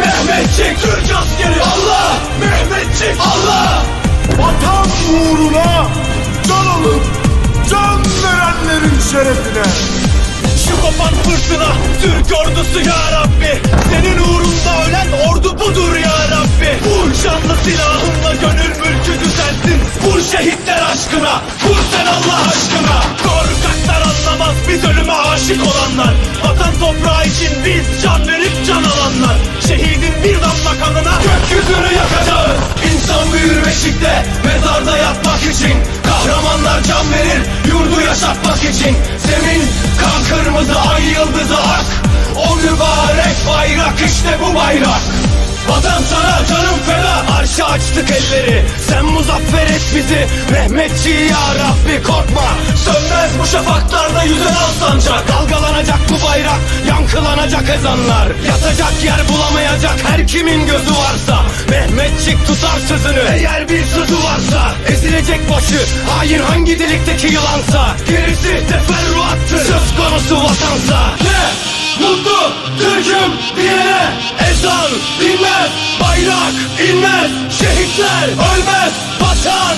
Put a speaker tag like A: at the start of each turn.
A: Mehmetçik Türk askeri. Allah! Mehmetçik. Allah!
B: Vatan uğruna can alıp can verenlerin şerefine.
A: Şu kopan fırtına Türk ordusu ya Rabbi. Senin uğrunda ölen ordu budur ya Rabbi. Vur canlı silahınla gönül mülkü düzelsin Vur şehitler aşkına. Vur sen Allah aşkına biz ölüme aşık olanlar. Vatan toprağı için biz can verip can alanlar. Şehidin bir damla kanına Gökyüzünü yakacağız. İnsan büyür beşikte Mezarda yatmak için. Kahramanlar can verir Yurdu yaşatmak için. Zemin kan kırmızı ay yıldızı ak. O mübarek bayrak işte bu bayrak Arşa açtık elleri Sen muzaffer et bizi. Mehmetçi ya Rabbi korkma. Sönmez bu şafaklarda yüzen al sancak. Dalgalanacak bu bayrak Yankılanacak ezanlar. Yatacak yer bulamayacak her kimin gözü varsa. Mehmetçik tutar sözünü Eğer bir sözü varsa. Ezilecek başı Hain hangi delikteki yılansa. Gerisi teferruattır Söz konusu vatansa. Ne? Mutlu Türk'üm diyene ezan dinmez Bayrak inmez Şehitler ölmez Vatan